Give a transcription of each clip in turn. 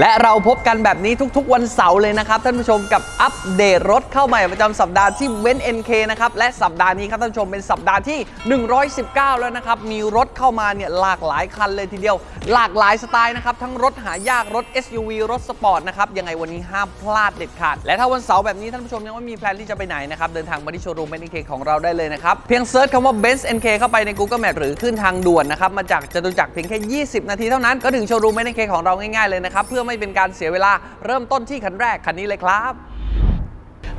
และเราพบกันแบบนี้ทุกๆ วันเสาร์เลยนะครับ ท่านผู้ชมกับอัปเดตรถเข้าใหม่ประจำสัปดาห์ที่เว้น NK นะครับ และสัปดาห์นี้ครับท่านผู้ชมเป็นสัปดาห์ที่ 119 แล้วนะครับ มีรถเข้ามาเนี่ยหลากหลายคันเลยทีเดียว หลากหลายสไตล์นะครับ ทั้งรถหายากรถ SUV รถสปอร์ตนะครับ ยังไงวันนี้ห้ามพลาดเด็ดขาด และถ้าวันเสาร์แบบนี้ท่านผู้ชมยังไม่มีแพลนที่จะไปไหนนะครับเดินทางมาที่โชว์รูมเบนซ์ NK ของเราได้เลยนะครับเพียงเซิร์ชคำว่า Benz NK เข้าไปใน Google Map หรือขึ้นทางด่วนนะครับมาจากจตุจักรเพียงแค่ 20 นาทีเท่านั้นก็ถึงโชว์รูมเบนซ์ NK ของเราง่ายๆเลยนะครับเพื่อไม่เป็นการเสียเวลา เริ่มต้นที่คันแรกคันนี้เลยครับ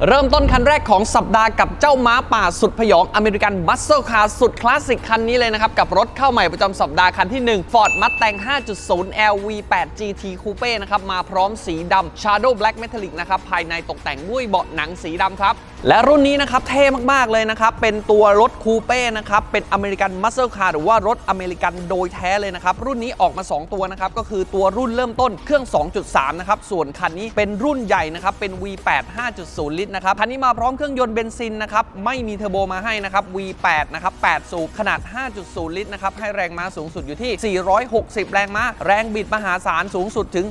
เริ่มต้นคันแรกของสัปดาห์กับเจ้าม้าป่าสุดพยองอเมริกันมัสเซลคาร์สุดคลาสสิกคันนี้เลยนะครับ กับรถเข้าใหม่ประจำสัปดาห์คันที่ 1 Ford Mustang 5.0 LV8 GT Coupe นะครับ มาพร้อมสีดำ Shadow Black Metallic นะครับ ภายในตกแต่งด้วยเบาะหนังสีดำครับ และรุ่นนี้นะครับเท่มาก ๆ เลยนะครับ เป็นตัวรถคูเป้นะครับ เป็นอเมริกันมัสเซ e คาร์หรือว่ารถอเมริกันโดยแท้เลยนะครับ รุ่นนี้ออกมา 2 ตัวนะครับ ก็คือตัวรุ่นเริ่มต้นเครื่อง 2.3 นะครับ ส่วนคันนี้เป็นรุ่นใหญ่นะครับ เป็น V8 5.0 ลิตรนะครับ คันนี้มาพร้อมเครื่องยนต์เบนซินนะครับ ไม่มีเทอร์โบมาให้นะครับ V8 นะครับ 8 สูบขนาด 5.0 ลิตรนะครับ ให้แรงม้าสูงสุดอยู่ที่ 460 แรงม้า แรงบิดมหาศาลสูงสุดถึง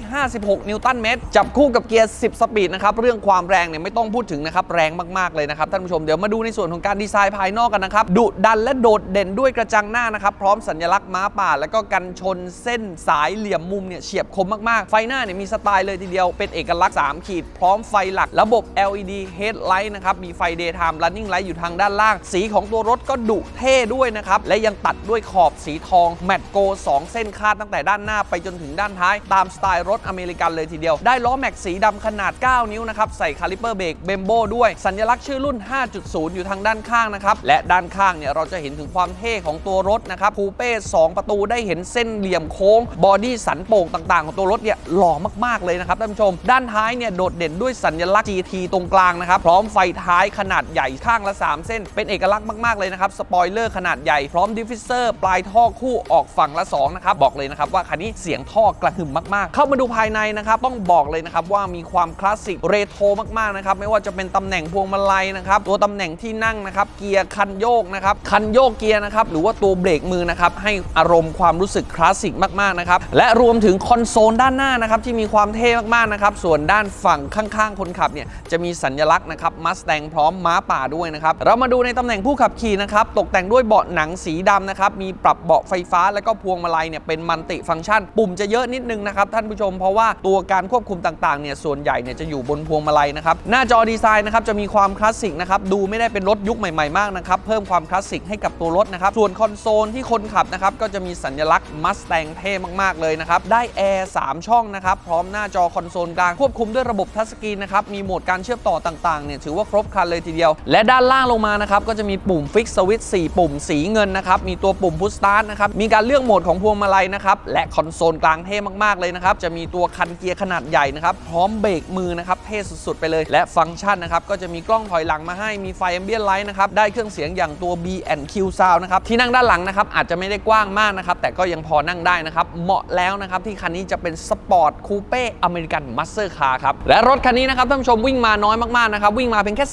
556 นิวตันเมตร จับคู่กับเกียร์ 10 สปีดนะครับ เรื่องความแรงเนี่ยไม่ต้องพูดถึงนะครับแรงมากๆเลยนะครับท่านผู้ชมเดี๋ยวมาดูในส่วนของการดีไซน์ภายนอกกันนะครับดุดันและโดดเด่นด้วยกระจังหน้านะครับพร้อมสัญลักษณ์ม้าป่า แล้วก็กันชนเส้นสายเหลี่ยมมุมเนี่ยเฉียบคมมากๆ ไฟหน้าเนี่ยมีสไตล์เลยทีเดียวเป็นเอกลักษณ์ 3 ขีด พร้อมไฟหลัก ระบบ LED headlight นะครับมีไฟ daytime running light อยู่ทางด้านล่าง สีของตัวรถก็ดุเท่ด้วยนะครับและยังตัดด้วยขอบสีทองแมตโก 2 เส้นคาดตั้งแต่ด้านหน้าไปจนถึงด้านท้าย ตามสไตล์รถอเมริกันเลยทีเดียว ได้ล้อแม็กสีดำขนาด 9 นิ้วนะครับใส่คาลิเปอร์เบรกเบมโบด้วย สัญลักษณ์ชื่อรุ่น 5.0 อยู่ทางด้านข้างนะครับ และด้านข้างเนี่ยเราจะเห็นถึงความเท่ของตัวรถนะครับคูเป้ 2 ประตูได้เห็นเส้นเหลี่ยมโค้ง บอดี้สันโป่งต่างๆ ของตัวรถเนี่ยหล่อมากๆเลยนะครับท่านผู้ชม ด้านท้ายเนี่ยโดดเด่นด้วยสัญลักษณ์ GT ตรงกลางนะครับ พร้อมไฟท้ายขนาดใหญ่ข้างละ 3 เส้น เป็นเอกลักษณ์มากๆเลยนะครับสปอยเลอร์ขนาดใหญ่พร้อมดิฟฟิเซอร์ปลายท่อคู่ออกฝั่งละ2นะครับบอกเลยนะครับว่าคันนี้เสียงท่อกระหึ่มมากๆ เข้ามาดูภายในนะครับต้องบอกเลยนะครับว่ามีความคลาสสิกเรโทรมากๆนะครับไม่ว่าจะเป็นตำแหน่งพวงมาลัยนะครับ ตัวตำแหน่งที่นั่งนะครับ เกียร์คันโยกนะครับ คันโยกเกียร์นะครับ หรือว่าตัวเบรกมือนะครับ ให้อารมณ์ความรู้สึกคลาสสิกมากๆนะครับ และรวมถึงคอนโซลด้านหน้านะครับ ที่มีความเท่มากๆนะครับ ส่วนด้านฝั่งข้างๆ คนขับเนี่ย จะมีสัญลักษณ์นะครับมัสแตงพร้อมม้าป่าด้วยนะครับ เรามาดูในตำแหน่งผู้ขับขี่นะครับ ตกแต่งด้วยเบาะหนังสีดำนะครับ มีปรับเบาะไฟฟ้า แล้วก็พวงมาลัยเนี่ย เป็นมัลติฟังก์ชัน ปุ่มจะเยอะนิดนึงนะครับท่านผู้ชม เพราะว่าตัวการควบคุมต่างๆ เนี่ย ส่วนใหญ่เนี่ยจะอยู่บนพวงมาลัยนะครับ หน้าจอดีไซน์นะครับจะมีความคลาสสิกนะครับดูไม่ได้เป็นรถยุคใหม่ๆมากนะครับเพิ่มความคลาสสิกให้กับตัวรถนะครับส่วนคอนโซลที่คนขับนะครับก็จะมีสัญลักษณ์มัสแตงเท่มากๆเลยนะครับได้แอร์3ช่องนะครับพร้อมหน้าจอคอนโซลกลางควบคุมด้วยระบบทัชสกรีนนะครับมีโหมดการเชื่อมต่อต่างๆเนี่ยถือว่าครบครันเลยทีเดียว และด้านล่างลงมานะครับก็จะมีปุ่มฟิกสวิตช์4ปุ่มสีเงินนะครับมีตัวปุ่มพุชสตาร์ทนะครับมีการเลือกโหมดของพวงมาลัยนะครับและคอนโซลกลางเท่มากๆเลยนะครับจะมีตัวคันเกียร์ขนาดใหญ่นะครับพร้อมเบรกมือนะครับเท่สุดๆไปเลย และฟังก์ชันนะครับก็จะมีกล้องถอยหลังมาให้มีไฟแอมเบียนไลท์นะครับได้เครื่องเสียงอย่างตัว B&Q Sound นะครับที่นั่งด้านหลังนะครับอาจจะไม่ได้กว้างมากนะครับแต่ก็ยังพอนั่งได้นะครับเหมาะแล้วนะครับที่คันนี้จะเป็นสปอร์ตคูเป้อเมริกันมัสเตอร์คาร์ครับและรถคันนี้นะครับท่านผู้ชมวิ่งมาน้อยมากๆนะครับวิ่งมาเพียงแค่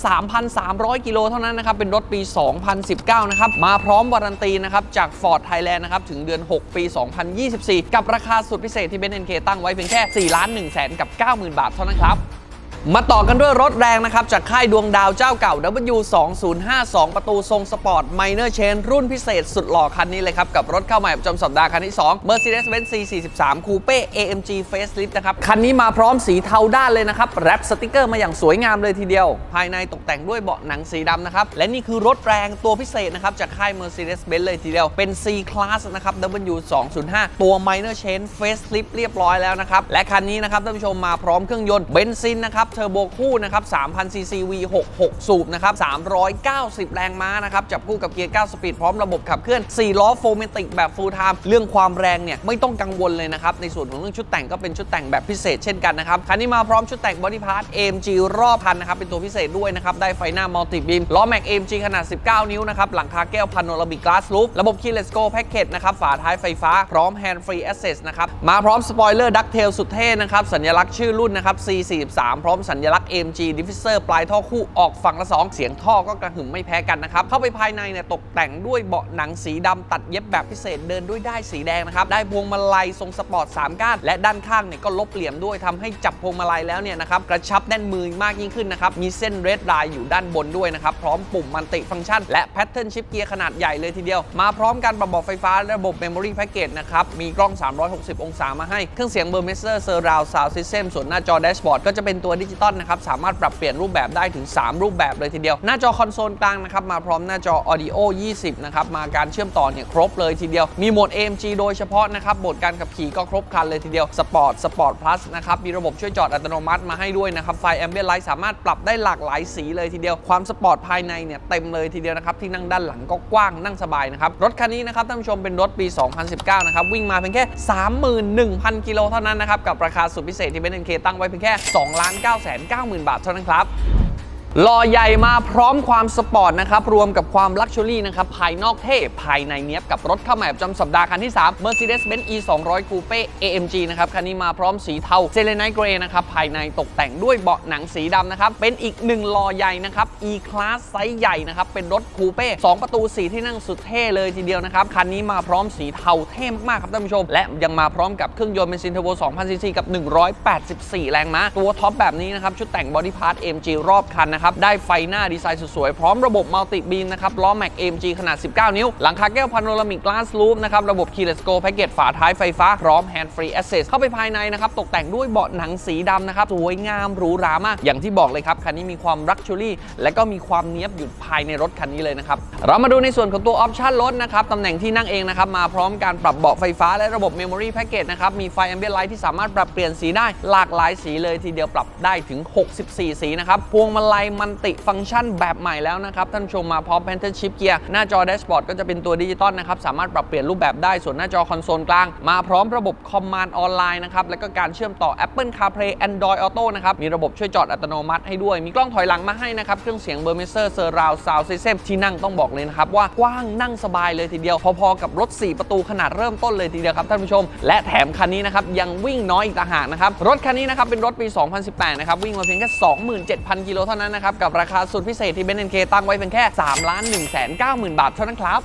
3,300 กิโลเท่านั้นนะครับเป็นรถปี 2019 นะครับมาพร้อมวารันตีนะครับจาก Ford Thailand นะครับถึงเดือน 6 ปี 2024 กับราคาสุดพิเศษที่เบนซ์เตั้งไว้เพียงแค่4ล้าน1แสนกับ 90,000 บาทเท่านั้นครับ มาต่อกันด้วยรถแรงนะครับ จากค่ายดวงดาวเจ้าเก่า W2052 ประตูทรงสปอร์ต Minor Chain รุ่นพิเศษสุดหล่อคันนี้เลยครับ กับรถเข้าใหม่ประจำสัปดาห์คันที่ 2 Mercedes-Benz C43 Coupe AMG Facelift นะครับ คันนี้มาพร้อมสีเทาด้านเลยนะครับ แรปสติกเกอร์มาอย่างสวยงามเลยทีเดียว ภายในตกแต่งด้วยเบาะหนังสีดำนะครับ และนี่คือรถแรงตัวพิเศษนะครับจากค่าย Mercedes-Benz เลยทีเดียว เป็น C Class นะครับ W205 ตัว Minor Chain Facelift เรียบร้อยแล้วนะครับและคันนี้นะครับท่านผู้ชมมาพร้อมเครื่องยนต์เบนซินนะครับเทอร์โบคู่นะครับ3,000ซีซี V66 สูบนะครับ390 แรงม้านะครับจับคู่กับเกียร์ 9 สปีดพร้อมระบบขับเคลื่อน 4 ล้อโฟเมติกแบบ full time เรื่องความแรงเนี่ยไม่ต้องกังวลเลยนะครับ ในส่วนของเรื่องชุดแต่งก็เป็นชุดแต่งแบบพิเศษเช่นกันนะครับ คันนี้มาพร้อมชุดแต่งบอดี้พาร์ท AMG รอบพันนะครับ เป็นตัวพิเศษด้วยนะครับ ได้ไฟหน้ามัลติบีมล้อแม็ก AMG ขนาด 19 นิ้วนะครับ หลังคาแก้วพาโนรามิกกลาสลูประบบ Keyless Go Package นะครับฝาท้ายไฟฟ้าพร้อม Hand Free Access นะครับมาพร้อมสปอยเลอร์ดักเทลสุดเท่นะครับสัญลักษณ์ชื่อรุ่นนะครับ C43 พร้อมมสัญลักษณ์ AMG Diffuser ปลายท่อคู่ออกฝั่งละ 2 เสียงท่อก็กระหึ่มไม่แพ้กันนะครับ เข้าไปภายในเนี่ยตกแต่งด้วยเบาะหนังสีดำตัดเย็บแบบพิเศษเดินด้วยได้สีแดงนะครับ ได้พวงมาลัยทรงสปอร์ต 3 ก้าน และด้านข้างเนี่ยก็ลบเหลี่ยมด้วยทำให้จับพวงมาลัยแล้วเนี่ยนะครับกระชับแน่นมือมากยิ่งขึ้นนะครับ มีเส้นเรดไลน์อยู่ด้านบนด้วยนะครับ พร้อมปุ่มมัลติฟังก์ชัน และแพทเทิร์นชิปเกียร์ขนาดใหญ่เลยทีเดียว มาพร้อมกันปรับบอกไฟฟ้าระบบ Memory Package นะครับ มีกล้อง 360 องศามาให้ เครื่องเสียงเบอร์เมเซอร์เซอร์ราวซาวซิสเต็มส่วนหน้าจอแดชบอร์ดก็จะเป็นตัวดิจิตอลนะครับสามารถปรับเปลี่ยนรูปแบบได้ถึง 3 รูปแบบเลยทีเดียว หน้าจอคอนโซลกลางนะครับมาพร้อมหน้าจอ Audio 20 นะครับมาการเชื่อมต่อเนี่ยครบเลยทีเดียว มีโหมด AMG โดยเฉพาะนะครับโหมดการขับขี่ก็ครบครันเลยทีเดียวสปอร์ตสปอร์ตพลัสนะครับมีระบบช่วยจอดอัตโนมัติมาให้ด้วยนะครับไฟแอมเบียนไลท์สามารถปรับได้หลากหลายสีเลยทีเดียวความสปอร์ตภายในเนี่ยเต็มเลยทีเดียวนะครับที่นั่งด้านหลังก็กว้างนั่งสบายนะครับรถคันนี้นะครับท่านผู้ชมเป็นรถปี 2019 นะครับวิ่งมาเพียงแค่ 31,000 กิโลเท่านั้นนะครับกับราคาสุดพิเศษที่เบนซ์เคตั้งไว้เพียงแค่2 9 9 0 0 0 0 บาทเท่านั้นครับ ล่อใหญ่มาพร้อมความสปอร์ตนะครับ รวมกับความลักชัวรี่นะครับ ภายนอกเท่ภายในเนี้ยบกับรถเข้าใหม่ประจำสัปดาห์คันที่ 3 Mercedes-Benz E 2 0 0 Coupe AMG นะครับ คันนี้มาพร้อมสีเทาเซเลน i เกรนะครับ ภายในตกแต่งด้วยเบาะหนังสีดำนะครับ เป็นอีกหนึ่งล่อใหญ่นะครับ E Class ไซส์ใหญ่นะครับ เป็นรถคูเป้2ประตูสีที่นั่งสุดเท่เลยทีเดียวนะครับ คันนี้มาพร้อมสีเทาเท่มากๆครับท่านผู้ชม และยังมาพร้อมกับเครื่องยนต์เบนซินเทอร์โบ2,000ซีซีกับ 184 แรงม้าตัวท็อปแบบนี้นะครับชุดแต่งบอดี้พาร์ท AMG รอบคันนะครับได้ไฟหน้าดีไซน์สวยๆ พร้อมระบบมัลติบีมนะครับ ล้อแม็ก AMG ขนาด 19 นิ้ว หลังคาแก้วพาโนรามิกกลาสลูปนะครับ ระบบ Keyless Go แพ็กเกจฝาท้ายไฟฟ้า พร้อม Hand Free Access เข้าไปภายในนะครับ ตกแต่งด้วยเบาะหนังสีดำนะครับ สวยงามหรูหรามาก อย่างที่บอกเลยครับ คันนี้มีความรักชูรี่และก็มีความเนี้ยบอยู่ภายในรถคันนี้เลยนะครับ เรามาดูในส่วนของตัวออปชั่นรถนะครับตำแหน่งที่นั่งเองนะครับมาพร้อมการปรับเบาะไฟฟ้าและระบบ Memory Package นะครับมีไฟ Ambient Light ที่สามารถปรับเปลี่ยนสีได้หลากหลายสีเลยทีเดียวปรับได้ถึง 64 สีนะครับพวงมาลัยมันติฟังก์ชันแบบใหม่แล้วนะครับท่านชมมาพร้อม Phantom Shift Gear หน้าจอแดชบอร์ดก็จะเป็นตัวดิจิตอลนะครับสามารถปรับเปลี่ยนรูปแบบได้ส่วนหน้าจอคอนโซลกลาง มาพร้อมระบบคอมมานด์ออนไลน์นะครับแล้วก็การเชื่อมต่อ Apple CarPlay Android Auto นะครับมีระบบช่วยจอดอัตโนมัติให้ด้วย มีกล้องถอยหลังมาให้นะครับเครื่องเสียงเบอร์เมเซอร์เซอร์ราวซาวซิสเต็มที่นั่งต้องบอกเลยนะครับว่ากว้างนั่งสบายเลยทีเดียวพอๆกับรถ 4 ประตูขนาดเริ่มต้นเลยทีเดียวครับท่านผู้ชม และแถมคันนี้นะครับยังวิ่งน้อยอีกต่างหากนะครับรถคันนี้นะครับเป็นรถปี 2018 นะครับวิ่งมาเพียงแค่ 27,000 กิโลเท่านั้นนะครับกับราคาสุดพิเศษที่เบนเอ็นเคตั้งไว้เพียงแค่3ล้าน1 9 0 0 0 0 บาทเท่านั้นครับ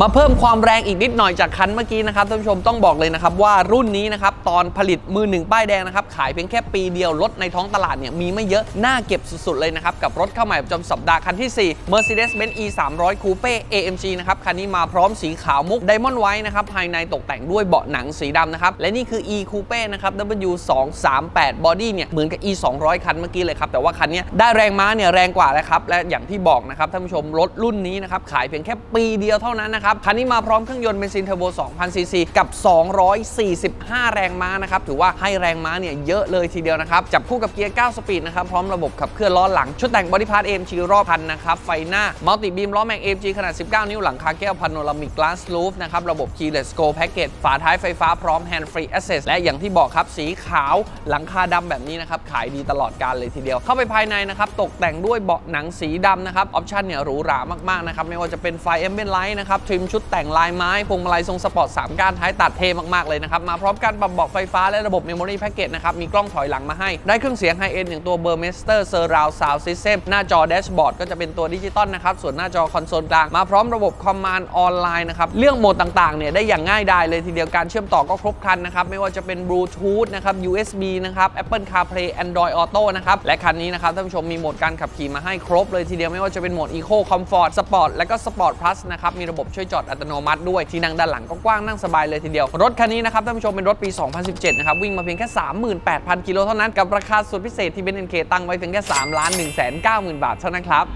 มาเพิ่มความแรงอีกนิดหน่อยจากคันเมื่อกี้นะครับท่านผู้ชมต้องบอกเลยนะครับว่ารุ่นนี้นะครับตอนผลิตมือหนึ่งป้ายแดงนะครับขายเพียงแค่ปีเดียวรถในท้องตลาดเนี่ยมีไม่เยอะน่าเก็บสุดๆเลยนะครับกับรถเข้าใหม่ประจำสัปดาห์คันที่ 4 Mercedes-Benz E 3 0 0 Coupe AMG นะครับคันนี้มาพร้อมสีขาวมุก Diamond White นะครับภายในตกแต่งด้วยเบาะหนังสีดำนะครับและนี่คือ E Coupe นะครับ W 2 3 8 Body เนี่ยเหมือนกับ E 200คันเมื่อกี้เลยครับแต่ว่าคันนี้ได้แรงม้าเนี่ยแรงกว่าแล้วครับและอย่างที่บอกนะครับท่านผู้ชมรถรุ่นนี้นะครับขายเพียงแค่ปีเดียวเท่านั้นนะครับ คันนี้มาพร้อมเครื่องยนต์เบนซินเทอร์โบ2,000ซีซีกับ 245 แรงม้านะครับ ถือว่าให้แรงม้าเนี่ยเยอะเลยทีเดียวนะครับ จับคู่กับเกียร์ 9 สปีดนะครับ พร้อมระบบขับเคลื่อนล้อหลัง ชุดแต่งบอดี้พาร์ท AMG รอบพันนะครับ ไฟหน้ามัลติบีมล้อแม็ก AMG ขนาด 19 นิ้วหลังคาแก้วพาโนรามิกกลาสลูฟนะครับ ระบบ Keyless Go Package ฝาท้ายไฟฟ้าพร้อม Hand Free Access และอย่างที่บอกครับสีขาวหลังคาดำแบบนี้นะครับขายดีตลอดการเลยทีเดียว เข้าไปภายในนะครับตกแต่งด้วยเบาะหนังสีดำนะครับออปชั่นเนี่ยหรูหรามากๆนะครับไม่ว่าจะเป็นไฟ Ambient Light นะครับทริมชุดแต่งลายไม้พวงมาลัยทรงสปอร์ต3ก้านท้ายตัดเท่มากๆเลยนะครับ มาพร้อมกันปรับเบาะไฟฟ้าและระบบ Memory Package นะครับ มีกล้องถอยหลังมาให้ ได้เครื่องเสียงไฮเอ็นอย่างตัว Burmester Surround Sound System หน้าจอแดชบอร์ดก็จะเป็นตัวดิจิตอลนะครับ ส่วนหน้าจอคอนโซลกลางมาพร้อมระบบคอมมานด์ออนไลน์นะครับเรื่องโหมดต่างๆเนี่ยได้อย่างง่ายดายเลยทีเดียวการเชื่อมต่อก็ครบครันนะครับไม่ว่าจะเป็น Bluetooth นะครับ USB นะครับ Apple CarPlay Android Auto นะครับและคันนี้นะครับท่านผู้ชมมีโหมดการขับขี่มาให้ครบเลยทีเดียวไม่ว่าจะเป็นโหมด Eco Comfort Sport และก็ Sport Plus นะครับมีระบบช่วยจอดอัตโนมัติด้วยที่นั่งด้านหลังก็กว้างนั่งสบายเลยทีเดียวรถคันนี้นะครับท่านผู้ชมเป็นรถปี 2017 นะครับวิ่งมาเพียงแค่ 38,000 กิโลเท่านั้นกับราคาสุดพิเศษที่เบนเอ็นเคตั้งไว้เพียงแค่3ล้าน1 9 0 0 0 0 บาทเท่านั้นครับ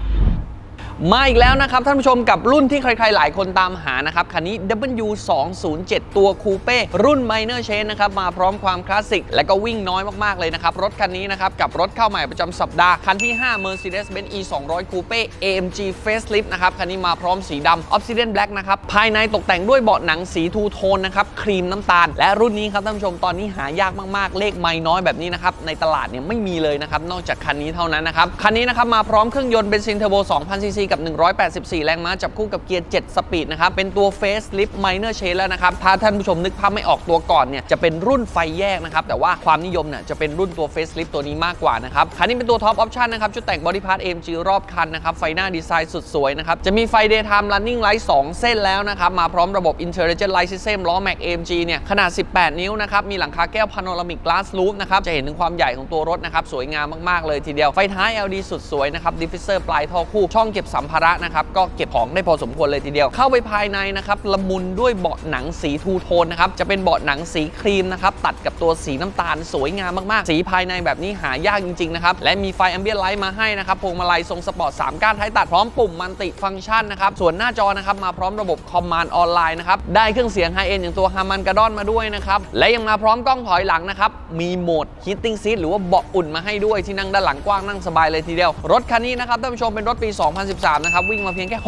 มาอีกแล้วนะครับ ท่านผู้ชมกับรุ่นที่ใครๆ หลายคนตามหานะครับ คันนี้ W207 ตัวคูเป้รุ่น Minor Change นะครับ มาพร้อมความคลาสสิก และก็วิ่งน้อยมาก ๆ เลยนะครับ รถคันนี้นะครับ กับรถเข้าใหม่ประจำสัปดาห์ คันที่ 5 Mercedes-Benz E 200 Coupe AMG Facelift นะครับ คันนี้มาพร้อมสีดำ Obsidian Black นะครับ ภายในตกแต่งด้วยเบาะหนังสีทูโทนนะครับครีมน้ำตาล และรุ่นนี้ครับท่านผู้ชมตอนนี้หายากมากๆ เลขไม่น้อยแบบนี้นะครับในตลาดเนี่ยไม่มีเลยนะครับนอกจากคันนี้เท่านั้นนะครับคันนี้นะครับมาพร้อมเครื่องยนต์เบนซินเทอร์โบ2,000ซีซีกับ 184 แรงม้าจับคู่กับเกียร์ 7 สปีดนะครับ เป็นตัว Facelift Minor Change แล้วนะครับ ถ้าท่านผู้ชมนึกภาพไม่ออกตัวก่อนเนี่ยจะเป็นรุ่นไฟแยกนะครับ แต่ว่าความนิยมเนี่ยจะเป็นรุ่นตัว Facelift ตัวนี้มากกว่านะครับ คันนี้เป็นตัว Top Option นะครับ ชุดแต่ง Body Part AMG รอบคันนะครับ ไฟหน้าดีไซน์สุดสวยนะครับ จะมีไฟ Daytime Running Light 2 เส้นแล้วนะครับ มาพร้อมระบบ Intelligent Light System ล้อ Mac AMG เนี่ยขนาด 18 นิ้วนะครับ มีหลังคาแก้ว Panoramic Glass Roof นะครับ จะเห็นถึงความใหญ่ของตัวรถนะครับ สวยงามมากๆเลยทีเดียว ไฟท้าย LED สุดสวยนะครับ Diffuser ปลายท่อคู่ ช่องเก็บสัมภาระนะครับก็เก็บของได้พอสมควรเลยทีเดียว เข้าไปภายในนะครับละมุนด้วยเบาะหนังสีทูโทนนะครับจะเป็นเบาะหนังสีครีมนะครับตัดกับตัวสีน้ำตาลสวยงามมากๆ สีภายในแบบนี้หายากจริงๆนะครับและมีไฟแอมเบียไลท์มาให้นะครับพวงมาลัยทรงสปอร์ต3ก้านท้ายตัดพร้อมปุ่มมันติฟังก์ชันนะครับส่วนหน้าจอนะครับมาพร้อมระบบคอมมานด์ออนไลน์นะครับได้เครื่องเสียงไฮเอ็นอย่างตัวฮามันกระดอนมาด้วยนะครับและยังมาพร้อมกล้องถอยหลังนะครับมีโหมด heating seat หรือว่าเบาะอุ่นมาให้ด้วยที่นั่งด้านหลังกว้างนั่งสบายเลยทีเดียว รถคันนี้นะครับท่านผู้ชมเป็นรถปี 2013นะครับวิ่งมาเพียงแค่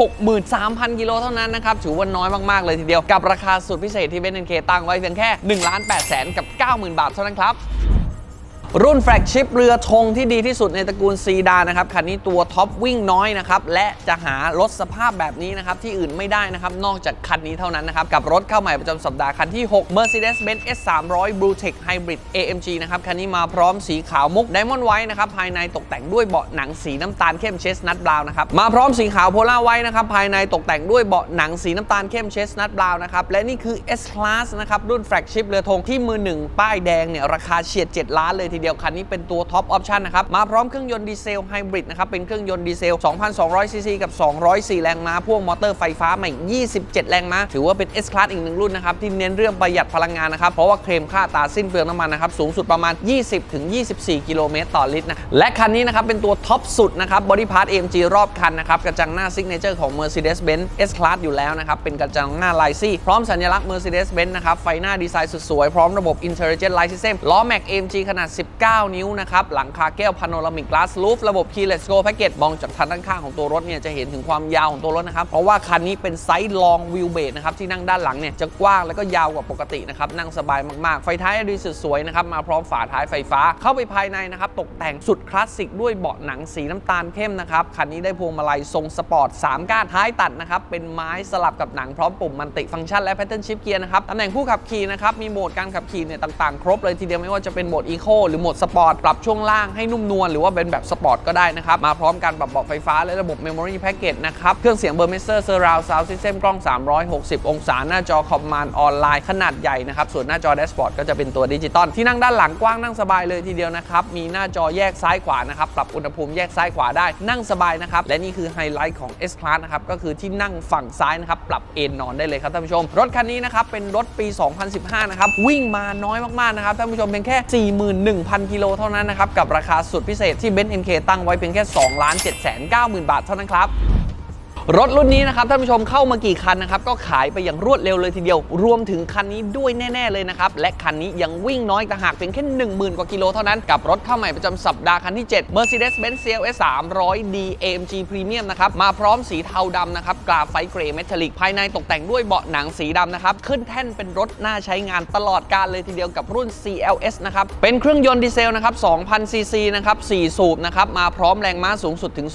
63,000 กิโลเท่านั้นนะครับถือว่าน้อยมากๆเลยทีเดียวกับราคาสุดพิเศษที่เบนซ์เคตั้งไว้เพียงแค่1ล้าน8แสนกับ 90,000 บาทเท่านั้นครับ รุ่นแฟลกชิพเรือธงที่ดีที่สุดในตระกูลซีดานนะครับคันนี้ตัวท็อปวิ่งน้อยนะครับและจะหารถสภาพแบบนี้นะครับที่อื่นไม่ได้นะครับนอกจากคันนี้เท่านั้นนะครับกับรถเข้าใหม่ประจำสัปดาห์คันที่ 6 Mercedes-Benz S300 Blue Tech Hybrid AMG นะครับคันนี้มาพร้อมสีขาวมุก Diamond White นะครับภายในตกแต่งด้วยเบาะหนังสีน้ำตาลเข้มเชสนัทบราวน์นะครับมาพร้อมสีขาวโพล่าไว้นะครับภายในตกแต่งด้วยเบาะหนังสีน้ำตาลเข้มเชสนัทบราวน์นะครับและนี่คือ S Class นะครับรุ่นแฟลกชิพเรือธงที่มือหนึ่งป้ายแดงเนี่ยราคาเฉียด 7 ล้านเลยทีเดียวคันนี้เป็นตัวท็อปออปชันนะครับ มาพร้อมเครื่องยนต์ดีเซลไฮบริดนะครับ เป็นเครื่องยนต์ดีเซล 2,200 ซีซีกับ 204 แรงม้า พ่วงมอเตอร์ไฟฟ้าใหม่ 27 แรงม้า ถือว่าเป็น S Class อีกหนึ่งรุ่นนะครับ ที่เน้นเรื่องประหยัดพลังงานนะครับ เพราะว่าเคลมค่าตาสิ้นเปลืองน้ำมันนะครับ สูงสุดประมาณ 20-24 กิโลเมตรต่อลิตรนะ และคันนี้นะครับเป็นตัวท็อปสุดนะครับบอดี้พาร์ท AMG รอบคันนะครับ กระจังหน้าซิกเนเจอร์ของ Mercedes-Benz S Class อยู่แล้วนะครับ เป็นกระจังหน้าลายซี่ พร้อมสัญลักษณ์ Mercedes-Benz นะครับ ไฟหน้าดีไซน์สุดสวย พร้อมระบบ Intelligent Light System ล้อ Mac AMG ขนาด9 นิ้วนะครับ หลังคาแก้ว Panoramic Glass Roof ระบบ Keyless Go Package มองจากทางด้านข้างของตัวรถเนี่ยจะเห็นถึงความยาวของตัวรถนะครับ เพราะว่าคันนี้เป็นไซส์ long wheelbase นะครับที่นั่งด้านหลังเนี่ยจะกว้างแล้วก็ยาวกว่าปกตินะครับนั่งสบายมากๆ ไฟท้ายดีสุดสวยนะครับมาพร้อมฝาท้ายไฟฟ้าเข้าไปภายในนะครับตกแต่งสุดคลาสสิกด้วยเบาะหนังสีน้ำตาลเข้มนะครับคันนี้ได้พวงมาลัยทรงสปอร์ต3ก้านท้ายตัดนะครับเป็นไม้สลับกับหนังพร้อมปุ่มมันติฟังก์ชันและ Pattern Shift Gear นะครับตำแหน่งผู้ขับขี่นะครับมีโหมดการขับขี่เนี่ยต่างๆ ครบเลยทีเดียวไม่ว่าจะเป็นโหมด Eco หรือโหมดสปอร์ตปรับช่วงล่างให้นุ่มนวลหรือว่าเป็นแบบสปอร์ตก็ได้นะครับ มาพร้อมการปรับเบาะไฟฟ้าและระบบ Memory Package นะครับ เครื่องเสียง Burmester Surround Sound System กล้อง 360 องศา หน้าจอคอมมานด์ออนไลน์ขนาดใหญ่นะครับ ส่วนหน้าจอแดชบอร์ดก็จะเป็นตัวดิจิตอลที่นั่งด้านหลังกว้างนั่งสบายเลยทีเดียวนะครับ มีหน้าจอแยกซ้ายขวานะครับปรับอุณหภูมิแยกซ้ายขวาได้นั่งสบายนะครับและนี่คือไฮไลท์ของ S Class นะครับก็คือที่นั่งฝั่งซ้ายนะครับปรับเอนนอนได้เลยครับท่านผู้ชม รถคันนี้นะครับเป็นรถปี 2015 นะครับวิ่งมาน้อยมากๆนะครับท่านผู้ชมเพียงแค่1,000 กิโลเท่านั้นนะครับ กับราคาสุดพิเศษที่เบนซ์เอ็นเคตั้งไว้เพียงแค่2ล้าน7 9 0 0 0 0 บาทเท่านั้นครับ รถรุ่นนี้นะครับท่านผู้ชมเข้ามากี่คันนะครับก็ขายไปอย่างรวดเร็วเลยทีเดียว รวมถึงคันนี้ด้วยแน่ ๆ เลยนะครับ และคันนี้ยังวิ่งน้อยแต่หากเพียงแค่ 10,000 กว่ากิโลเท่านั้น กับรถเข้าใหม่ประจำสัปดาห์คันที่ 7 Mercedes-Benz CLS 300D AMG Premium นะครับมาพร้อมสีเทาดำนะครับกราไฟเกรย์เมทัลลิกภายในตกแต่งด้วยเบาะหนังสีดำนะครับขึ้นแท่นเป็นรถน่าใช้งานตลอดการเลยทีเดียวกับรุ่น CLS นะครับเป็นเครื่องยนต์ดีเซลนะครับ2,000ซีซีนะครับ4สูบนะครับมาพร้อมแรงม้าสูงสุดถึง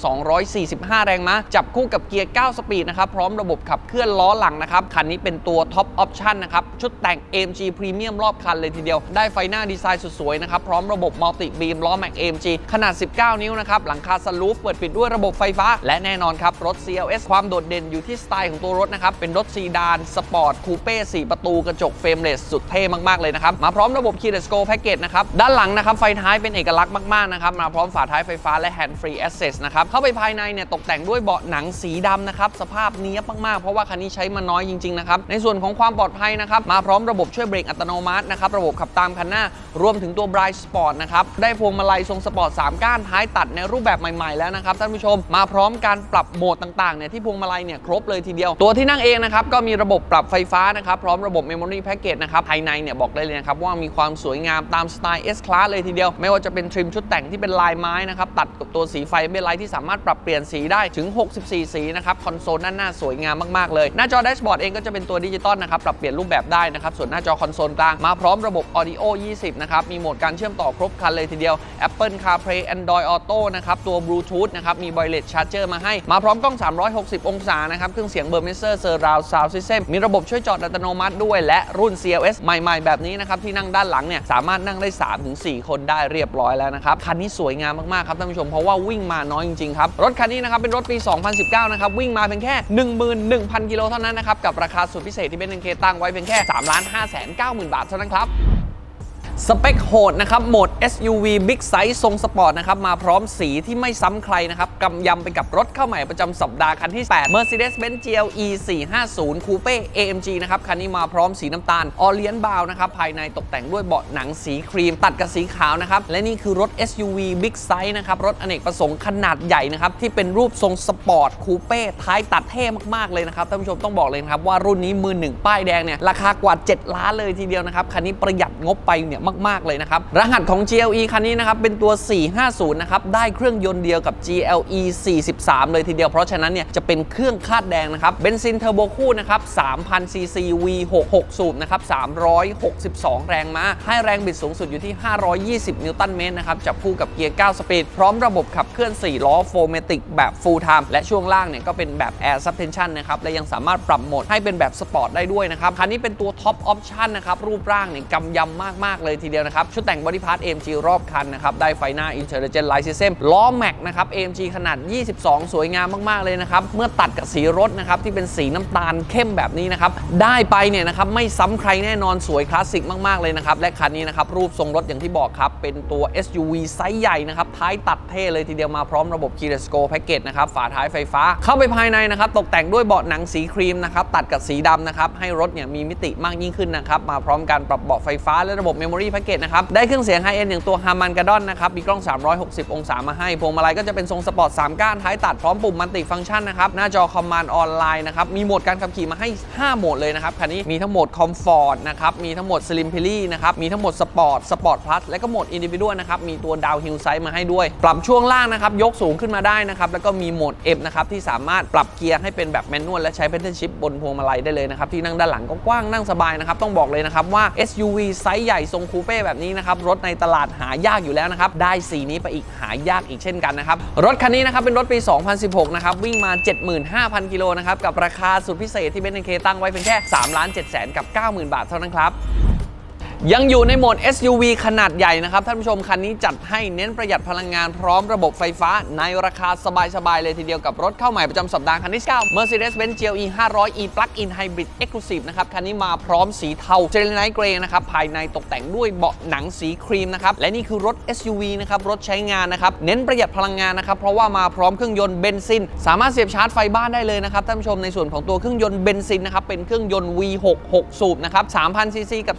245 แรงม้าจับคู่กับเกียร์9 สปีดนะครับพร้อมระบบขับเคลื่อนล้อหลังนะครับคันนี้เป็นตัวท็อปออปชันนะครับชุดแต่ง AMG Premium รอบคันเลยทีเดียว ได้ไฟหน้าดีไซน์สุดสวยนะครับพร้อมระบบมัลติบีมล้อ Mac AMG ขนาด 19 นิ้วนะครับหลังคาสลูฟเปิดปิดด้วยระบบไฟฟ้า และแน่นอนครับรถ CLS ความโดดเด่นอยู่ที่สไตล์ของตัวรถนะครับเป็นรถซีดานสปอร์ตคูเป้4ประตูกระจกเฟรมเลสสุดเท่มากๆเลยนะครับมาพร้อมระบบ Keyless Go Package นะครับด้านหลังนะครับไฟท้ายเป็นเอกลักษณ์มากๆนะครับมาพร้อมฝาท้ายไฟฟ้าและ Hand Free Access นะครับเข้าไปภายในเนี่ยตกแต่งด้วยเบาะหนังสีดำนะครับสภาพเนี้ยบมากๆ เพราะว่าคันนี้ใช้มาน้อยจริงๆนะครับในส่วนของความปลอดภัยนะครับมาพร้อมระบบช่วยเบรกอัตโนมัตินะครับระบบขับตามคันหน้ารวมถึงตัว Bright Sport นะครับได้พวงมาลัยทรงสปอร์ต3ก้านท้ายตัดในรูปแบบใหม่ๆแล้วนะครับท่านผู้ชมมาพร้อมการปรับโหมดต่างๆเนี่ยที่พวงมาลัยเนี่ยครบเลยทีเดียว ตัวที่นั่งเองนะครับก็มีระบบปรับไฟฟ้านะครับพร้อมระบบ Memory Package นะครับภายในเนี่ยบอกได้เลยนะครับว่ามีความสวยงามตามสไตล์ S Class เลยทีเดียว ไม่ว่าจะเป็นทริมชุดแต่งที่เป็นลายไม้นะครับตัดกับตัวสีไฟเบลไลท์ที่สามารถปรับเปลี่ยนสีได้ถึง 64 สีนะครับคอนโซลด้านหน้าสวยงามมากๆเลย หน้าจอแดชบอร์ดเองก็จะเป็นตัวดิจิตอลนะครับปรับเปลี่ยนรูปแบบได้นะครับส่วนหน้าจอคอนโซลกลางมาพร้อมระบบ Audio 20 นะครับมีโหมดการเชื่อมต่อครบครันเลยทีเดียว Apple CarPlay Android Auto นะครับตัว Bluetooth นะครับมี Wireless Charger มาให้มาพร้อมกล้อง 360 องศานะครับเครื่องเสียง Burmester Surround Sound System มีระบบช่วยจอดอัตโนมัติด้วย และรุ่น CLS ใหม่ๆ แบบนี้นะครับที่นั่งด้านหลังเนี่ยสามารถนั่งได้ 3-4 คนได้เรียบร้อยแล้วนะครับคันนี้สวยงามมากๆครับท่านผู้ชมเพราะว่าวิ่งมาน้อยจริงๆครับรถคันนี้นะครับเป็นรถปี 2019 นะครับวิ่งมาเพียงแค่ 11,000 กิโลเท่านั้นนะครับกับราคาสุดพิเศษที่เป็นเคตั้งไว้เพียงแค่3 5 9 0 0 0 0 บาทเท่านั้นครับ สเปคโหดนะครับ โหมด SUV Big Size ทรงสปอร์ตนะครับ มาพร้อมสีที่ไม่ซ้ำใครนะครับ กำยำไปกับรถเข้าใหม่ประจำสัปดาห์คันที่ 8 Mercedes-Benz GLE 450 Coupe AMG นะครับ คันนี้มาพร้อมสีน้ำตาลออเลียนบาวนะครับ ภายในตกแต่งด้วยเบาะหนังสีครีม ตัดกับสีขาวนะครับ และนี่คือรถ SUV Big Size นะครับ รถอเนกประสงค์ขนาดใหญ่นะครับ ที่เป็นรูปทรงสปอร์ตคูเป้ท้ายตัดเท่มากๆเลยนะครับท่านผู้ชมต้องบอกเลยนะครับว่ารุ่นนี้มือหนึ่งป้ายแดงเนี่ยราคากว่า 7 ล้านเลยทีเดียวนะครับคันนี้ประหยัดงบไปเนี่ยมากๆเลยนะครับ รหัสของ GLE คันนี้นะครับ เป็นตัว 450 นะครับ ได้เครื่องยนต์เดียวกับ GLE 43 เลยทีเดียว เพราะฉะนั้นเนี่ยจะเป็นเครื่องคาดแดงนะครับเบนซินเทอร์โบคู่นะครับ 3,000ซีซี V6 6 สูบนะครับ 362 แรงม้า ให้แรงบิดสูงสุดอยู่ที่ 520 นิวตันเมตรนะครับจับคู่กับเกียร์ 9 สปีด พร้อมระบบขับเคลื่อน 4 ล้อโฟเมติกแบบ Full Time และช่วงล่างเนี่ยก็เป็นแบบ Air Suspension นะครับและยังสามารถปรับโหมดให้เป็นแบบสปอร์ตได้ด้วยนะครับคันนี้เป็นตัวท็อปออปชั่นนะครับรูปร่างเนี่ยกำยำมากๆเลยทีเดียวนะครับ ชุดแต่งบอดี้พาร์ท AMG รอบคันนะครับ ได้ไฟหน้า Intelligent Light System ล้อแม็กนะครับ AMG ขนาด 22 สวยงามมาก ๆ เลยนะครับ เมื่อตัดกับสีรถนะครับ ที่เป็นสีน้ำตาลเข้มแบบนี้นะครับ ได้ไปเนี่ยนะครับ ไม่ซ้ำใครแน่นอนสวยคลาสสิกมาก ๆ เลยนะครับ และคันนี้นะครับ รูปทรงรถอย่างที่บอกครับ เป็นตัว SUV ไซส์ใหญ่นะครับ ท้ายตัดเท่เลยทีเดียวมาพร้อมระบบ Keyless Go Package นะครับ ฝาท้ายไฟฟ้า เข้าไปภายในนะครับ ตกแต่งด้วยเบาะหนังสีครีมนะครับ ตัดกับสีดำนะครับ ให้รถเนี่ยมีมิติมากยิ่งขึ้นนะครับ มาพร้อมการปรับเบาะไฟฟ้าและระบบ Memory Package นะครับ ได้เครื่องเสียงไฮเอ็นอย่างตัว Harman Kardon นะครับ มีกล้อง 360 องศามาให้ พวงมาลัยก็จะเป็นทรงสปอร์ต 3 ก้าน ท้ายตัดพร้อมปุ่มมัลติฟังก์ชันนะครับ หน้าจอคอมมานด์ออนไลน์นะครับ มีโหมดการขับขี่มาให้ 5 โหมดเลยนะครับ คันนี้มีทั้งโหมดคอมฟอร์ตนะครับ มีทั้งโหมดสลิมพิลี่นะครับ มีทั้งโหมดสปอร์ตสปอร์ตพลัสและก็โหมดอินดิวิดวนะครับ มีตัวดาวฮิลไซส์มาให้ด้วย ปรับช่วงล่างนะครับ ยกสูงขึ้นมาได้นะครับ แล้วก็มีโหมด M นะครับ ที่สามารถปรับเกียร์ให้เป็นแบบแมนนวลและใช้เพนเทนชิพบนพวงมาลัยได้เลยนะครับที่นั่งด้านหลังก็กว้างนั่งสบายนะครับต้องบอกเลยนะครับว่า SUV ไซส์ใหญ่ทรงคูเป้แบบนี้นะครับรถในตลาดหายากอยู่แล้วนะครับได้สีนี้ไปอีกหายากอีกเช่นกันนะครับรถคันนี้นะครับเป็นรถปี 2016 นะครับวิ่งมา 75,000 กิโลนะครับกับราคาสุดพิเศษที่เบนซ์เคตั้งไว้เพียงแค่3ล้าน7แสนกับ 90,000 บาทเท่านั้นครับ ยังอยู่ในโหมด SUV ขนาดใหญ่นะครับ ท่านผู้ชมคันนี้จัดให้เน้นประหยัดพลังงานพร้อมระบบไฟฟ้าในราคาสบาย ๆ เลยทีเดียวกับรถเข้าใหม่ประจำสัปดาห์คันที่ 9 Mercedes-Benz GLE 500e Plug-in Hybrid Exclusive นะครับ คันนี้มาพร้อมสีเทาเจล n น t เกรนะครับ ภายในตกแต่งด้วยเบาะหนังสีครีมนะครับ และนี่คือรถ SUV นะครับ รถใช้งานนะครับ เน้นประหยัดพลังงานนะครับ เพราะว่ามาพร้อมเครื่องยนต์เบนซิน สามารถเสียบชาร์จไฟบ้านได้เลยนะครับท่านผู้ชมในส่วนของตัวเครื่องยนต์เบนซินนะครับเป็นเครื่องยนต์ V6 6 สูบนะครับ3,000ซีซีกับ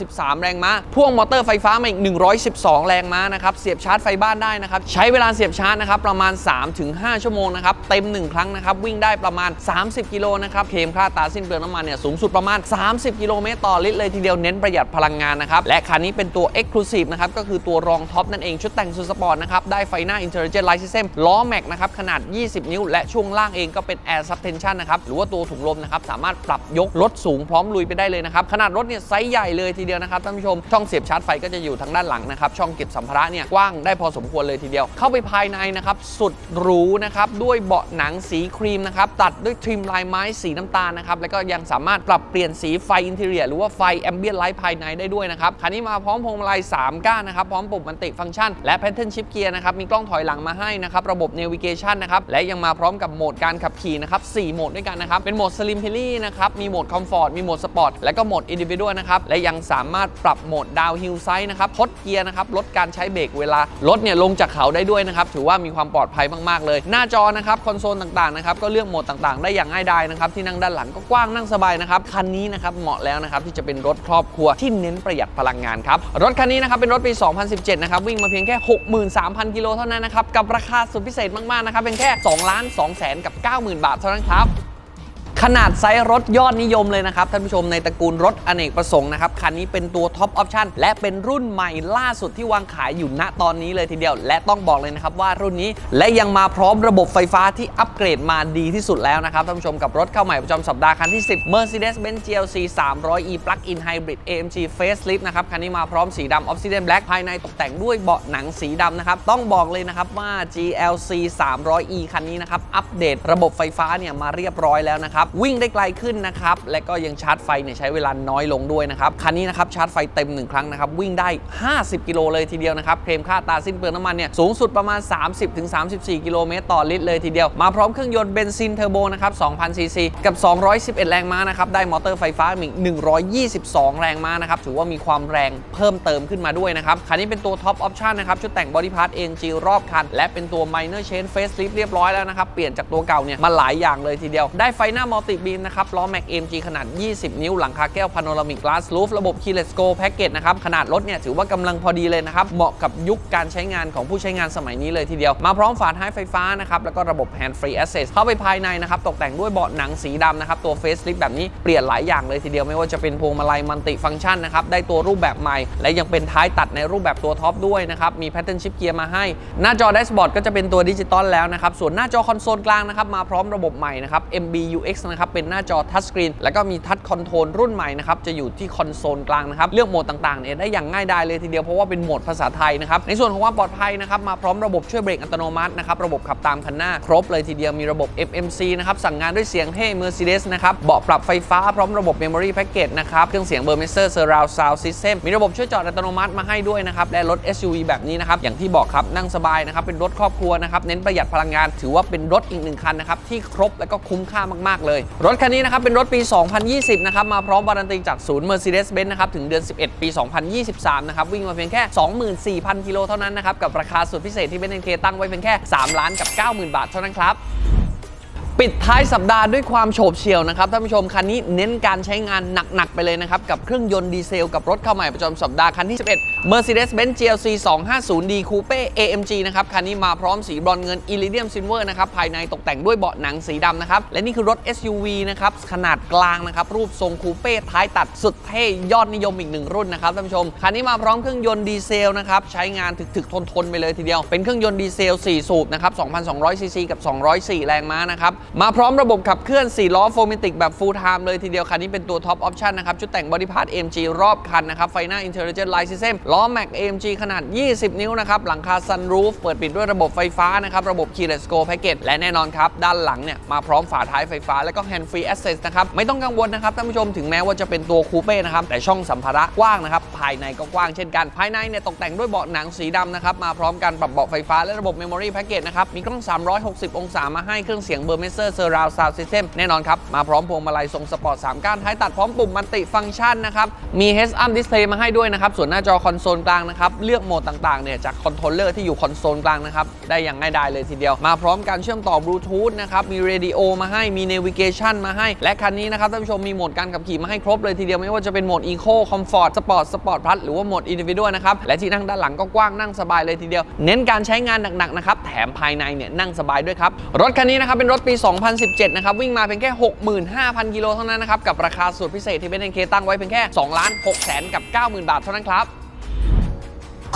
333 แรงม้า พ่วงมอเตอร์ไฟฟ้ามาอีก 112 แรงม้านะครับเสียบชาร์จไฟบ้านได้นะครับใช้เวลาเสียบชาร์จนะครับประมาณ 3-5 ชั่วโมงนะครับเต็ม 1 ครั้งนะครับวิ่งได้ประมาณ 30 กิโลนะครับเคมค่าตาสิ้นเปลืองน้ำมันเนี่ยสูงสุดประมาณ 30 กิโลเมตรต่อลิตรเลยทีเดียวเน้นประหยัดพลังงานนะครับและคันนี้เป็นตัว Exclusive นะครับก็คือตัวรองท็อปนั่นเองชุดแต่งสุดสปอร์ตนะครับได้ไฟหน้า Intelligent Light System ล้อแม็กนะครับขนาด 20 นิ้ว และช่วงล่างเองก็เป็น Air Suspension นะครับหรือว่าตัวถุงลมนะครับสามารถปรับยกรถสูงพร้อมลุยไปได้เลยนะครับขนาดรถเนี่ยไซส์ใหญ่เลยทีเดียวนะครับท่านผู้ชมช่องเสียบชาร์จไฟก็จะอยู่ทางด้านหลังนะครับช่องเก็บสัมภาระเนี่ยกว้างได้พอสมควรเลยทีเดียว เข้าไปภายในนะครับสุดหรูนะครับด้วยเบาะหนังสีครีมนะครับตัดด้วยทริมลายไม้สีน้ำตาลนะครับแล้วก็ยังสามารถปรับเปลี่ยนสีไฟอินเท i รียหรือว่าไฟแอมเบียนไลท์ภายในได้ด้วยนะครับคันนี้มาพร้อมพวงมาลัย3ก้านนะครับพร้อมปุ่มมันติฟังก์ชัน และแพทเทิร์นชิปเกียร์นะครับมีกล้องถอยหลังมาให้นะครับระบบเนวิเกชันนะครับและยังมาพร้อมกับโหมดการขับขี่นะครับ4โหมดด้วยกันนะครับเป็นโหมดสลิมพิลี่นะครับมีโหมดคอมฟอร์ตมีโหมดสปอร์ตและก็โหมดอินดิวิดวนะครับและยังสามารถปรับโหมดดาวฮิลไซด์นะครับทดเกียร์นะครับลดการใช้เบรกเวลารถเนี่ยลงจากเขาได้ด้วยนะครับถือว่ามีความปลอดภัยมากๆเลย หน้าจอนะครับคอนโซลต่างๆนะครับก็เลือกโหมดต่างๆ ได้อย่างง่ายดายนะครับที่นั่งด้านหลังก็กว้างนั่งสบายนะครับคันนี้นะครับเหมาะแล้วนะครับที่จะเป็นรถครอบครัวที่เน้นประหยัดพลังงานครับรถคันนี้นะครับเป็นรถปี 2017 นะครับวิ่งมาเพียงแค่ 63,000 กิโลเท่านั้นนะครับกับราคาสุดพิเศษมากๆนะครับเป็นแค่2ล้าน2แสนกับ 90,000 บาทเท่านั้นครับ ขนาดไซส์รถยอดนิยมเลยนะครับ ท่านผู้ชมในตระกูลรถอเนกประสงค์นะครับ คันนี้เป็นตัวท็อปออปชั่นและเป็นรุ่นใหม่ล่าสุดที่วางขายอยู่ณตอนนี้เลยทีเดียว และต้องบอกเลยนะครับว่ารุ่นนี้และยังมาพร้อมระบบไฟฟ้าที่อัปเกรดมาดีที่สุดแล้วนะครับ ท่านผู้ชมกับรถเข้าใหม่ประจำสัปดาห์คันที่ 10 Mercedes-Benz GLC 300e Plug-in Hybrid AMG Facelift นะครับคันนี้มาพร้อมสีดำ Obsidian Black ภายในตกแต่งด้วยเบาะหนังสีดำนะครับต้องบอกเลยนะครับว่า GLC 300e คันนี้นะครับอัปเดตระบบไฟฟ้าเนี่ยมาเรียบร้อยแล้วนะครับวิ่งได้ไกลขึ้นนะครับ และก็ยังชาร์จไฟเนี่ยใช้เวลาน้อยลงด้วยนะครับ คันนี้นะครับชาร์จไฟเต็ม 1 ครั้งนะครับ วิ่งได้ 50 กิโลเลยทีเดียวนะครับ เคลมค่าตาสิ้นเปลืองน้ำมันเนี่ยสูงสุดประมาณ 30-34 กิโลเมตรต่อลิตรเลยทีเดียว มาพร้อมเครื่องยนต์เบนซินเทอร์โบนะครับ2,000ซีซีกับ 211 แรงม้านะครับ ได้มอเตอร์ไฟฟ้าอีก122 แรงม้านะครับ ถือว่ามีความแรงเพิ่มเติมขึ้นมาด้วยนะครับ คันนี้เป็นตัวท็อปออปชั่นนะครับ ชุดแต่งบอดี้พาร์ท AMG รอบคัน และเป็นตัว Minor Change Facelift เรียบร้อยแล้วนะครับ เปลี่ยนจากตัวเก่าเนี่ยมาหลายอย่างเลยทีเดียว ได้ไฟหน้ามัลติบีมนะครับล้อ Mac AMG ขนาด 20 นิ้วหลังคาแก้ว Panoramic Glass Roof ระบบ Keyless Go Package นะครับขนาดรถเนี่ยถือว่ากำลังพอดีเลยนะครับเหมาะกับยุคการใช้งานของผู้ใช้งานสมัยนี้เลยทีเดียว มาพร้อมฝาท้ายไฟฟ้านะครับแล้วก็ระบบ Hand Free Access เข้าไปภายในนะครับตกแต่งด้วยเบาะหนังสีดำนะครับตัว Facelift แบบนี้เปลี่ยนหลายอย่างเลยทีเดียวไม่ว่าจะเป็นพวงมาลัยมัลติฟังก์ชันนะครับได้ตัวรูปแบบใหม่ และยังเป็นท้ายตัดในรูปแบบตัวท็อปด้วยนะครับมี Pattern Shift Gear มาให้ หน้าจอแดชบอร์ดก็จะเป็นตัวดิจิตอลแล้วนะครับส่วนหน้าจอคอนโซลกลางนะครับมาพร้อมระบบใหม่นะครับ MBUX นะครับเป็นหน้าจอทัชสกรีนแล้วก็มีทัชคอนโทรลรุ่นใหม่นะครับจะอยู่ที่คอนโซลกลางนะครับเลือกโหมดต่างๆเนี่ยได้อย่างง่ายดายเลยทีเดียวเพราะว่าเป็นโหมดภาษาไทยนะครับในส่วนของความปลอดภัยนะครับมาพร้อมระบบช่วยเบรกอัตโนมัตินะครับระบบขับตามคันหน้าครบเลยทีเดียวมีระบบ FMC นะครับสั่งงานด้วยเสียงเฮ้ Mercedes นะครับเบาะปรับไฟฟ้าพร้อมระบบ Memory Package นะครับเครื่องเสียง Burmester Surround Sound System มีระบบช่วยจอดอัตโนมัติมาให้ด้วยนะครับและรถ SUV แบบนี้นะครับอย่างที่บอกครับนั่งสบายนะครับเป็นรถครอบครัวนะครับเน้นประหยัดพลังงาน ถือว่าเป็นรถอีกหนึ่งคันนะครับที่ครบและก็คุ้มค่ามากๆเลยรถคันนี้นะครับเป็นรถปี 2020 นะครับ มาพร้อมวารันตีจากศูนย์ Mercedes-Benz นะครับ ถึงเดือน 11 ปี 2023 นะครับ วิ่งมาเพียงแค่ 24,000 กิโลเท่านั้นนะครับ กับราคาสุดพิเศษที่เบนเทนเคตั้งไว้เพียงแค่ 3 ล้านกับ 90,000 บาทเท่านั้นครับ ปิดท้ายสัปดาห์ด้วยความโฉบเฉี่ยวนะครับท่านผู้ชมคันนี้เน้นการใช้งานหนัก ๆ ไปเลยนะครับ กับเครื่องยนต์ดีเซลกับรถเข้าใหม่ประจำสัปดาห์ คันที่ 11 Mercedes-Benz GLC 250D Coupe AMG นะครับ คันนี้มาพร้อมสีบรอนเงิน Iridium Silver นะครับ ภายในตกแต่งด้วยเบาะหนังสีดำนะครับ และนี่คือรถ SUV นะครับ ขนาดกลางนะครับ รูปทรงคูเป้ท้ายตัดสุดเท่ยอดนิยมอีกหนึ่งรุ่นนะครับท่านผู้ชมคันนี้มาพร้อมเครื่องยนต์ดีเซลนะครับใช้งานถึกๆทนๆไปเลยทีเดียวเป็นเครื่องยนต์ดีเซล 4 สูบนะครับ2,200ซีซีกับ 204 แรงม้านะครับมาพร้อมระบบขับเคลื่อน 4 ล้อโฟมิติกแบบ full time เลยทีเดียวคันนี้เป็นตัวท็อปออปชันนะครับ ชุดแต่งบอดี้พาร์ท AMG รอบคันนะครับ ไฟหน้า Intelligent Light System ล้อ Mac AMG ขนาด 20 นิ้วนะครับ หลังคา Sunroof เปิดปิดด้วยระบบไฟฟ้านะครับ ระบบ Keyless Go Package และแน่นอนครับ ด้านหลังเนี่ยมาพร้อมฝาท้ายไฟฟ้าและก็ Hand Free Access นะครับไม่ต้องกังวลนะครับท่านผู้ชมถึงแม้ว่าจะเป็นตัวคูเป้นะครับแต่ช่องสัมภาระกว้างนะครับภายในก็กว้างเช่นกันภายในเนี่ยตกแต่งด้วยเบาะหนังสีดำนะครับมาพร้อมกันปรับเบาะไฟฟ้าและระบบ Memory Package นะครับมีกล้อง 360 องศามาให้เครื่องเสียง Burmester Surround Sound System แน่นอนครับ มาพร้อมพวงมาลัยทรงสปอร์ต 3 ก้านท้ายตัดพร้อมปุ่มมัลติฟังก์ชันนะครับ มี Heads Up Display มาให้ด้วยนะครับ ส่วนหน้าจอคอนโซลกลางนะครับ เลือกโหมดต่างๆเนี่ยจากคอนโทรลเลอร์ที่อยู่คอนโซลกลางนะครับ ได้อย่างง่ายดายเลยทีเดียว มาพร้อมการเชื่อมต่อบลูทูธนะครับ มีเรดิโอมาให้ มี Navigation มาให้ และคันนี้นะครับท่านผู้ชมมีโหมดการขับขี่มาให้ครบเลยทีเดียวไม่ว่าจะเป็นโหมด Eco Comfort Sport Sport Plus หรือว่าโหมด Individual นะครับและที่นั่งด้านหลังก็กว้างนั่งสบายเลยทีเดียว เน้นการใช้งานหนักๆนะครับแถมภายในเนี่ยนั่งสบายด้วยครับรถคันนี้นะครับเป็นรถปี2017 นะครับ วิ่งมาเพียงแค่ 65,000 กิโลเท่านั้นนะครับ กับราคาสุดพิเศษที่เบนเอ็นเคตั้งไว้เพียงแค่2ล้าน6แสนกับ 90,000 บาทเท่านั้นครับ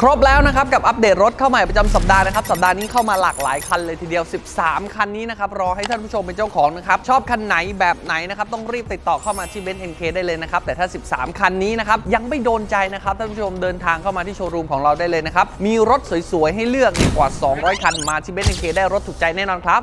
ครบแล้วนะครับกับอัปเดตรถเข้าใหม่ประจำสัปดาห์นะครับสัปดาห์นี้เข้ามาหลากหลายคันเลยทีเดียว 13 คันนี้นะครับรอให้ท่านผู้ชมเป็นเจ้าของนะครับชอบคันไหนแบบไหนนะครับต้องรีบติดต่อเข้ามาที่เบนซ์เอ็นเคได้เลยนะครับแต่ถ้า 13 คันนี้นะครับยังไม่โดนใจนะครับท่านผู้ชมเดินทางเข้ามาที่โชว์รูมของเราได้เลยนะครับมีรถสวยๆให้เลือกเนี่ยกว่า 200 คันมาที่เบนซ์เอ็นเคได้รถถูกใจแน่นอนครับ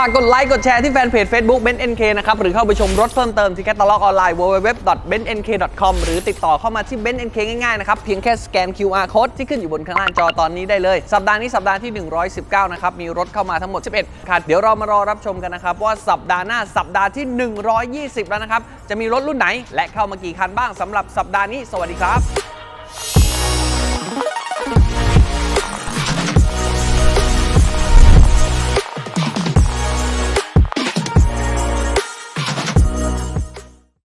ฝากกดไลค์กดแชร์ที่แฟนเพจ Facebook b e n NK นะครับ หรือเข้าไปชมรถเพิ่มเติมที่แคตตาล็อกออนไลน์ www.bennk.com หรือติดต่อเข้ามาที่ b e n NK ง่ายๆ นะครับ เพียงแค่สแกน QR code ที่ขึ้นอยู่บนข้างหน้าจอตอนนี้ได้เลย สัปดาห์นี้สัปดาห์ที่ 119 นะครับ มีรถเข้ามาทั้งหมด 11 คันเดี๋ยวเรามารอรับชมกันนะครับ ว่าสัปดาห์หน้าสัปดาห์ที่ 120 แล้วนะครับจะมีรถรุ่นไหน และเข้ามากี่คันบ้างสำหรับสัปดาห์นี้ สวัสดีครับ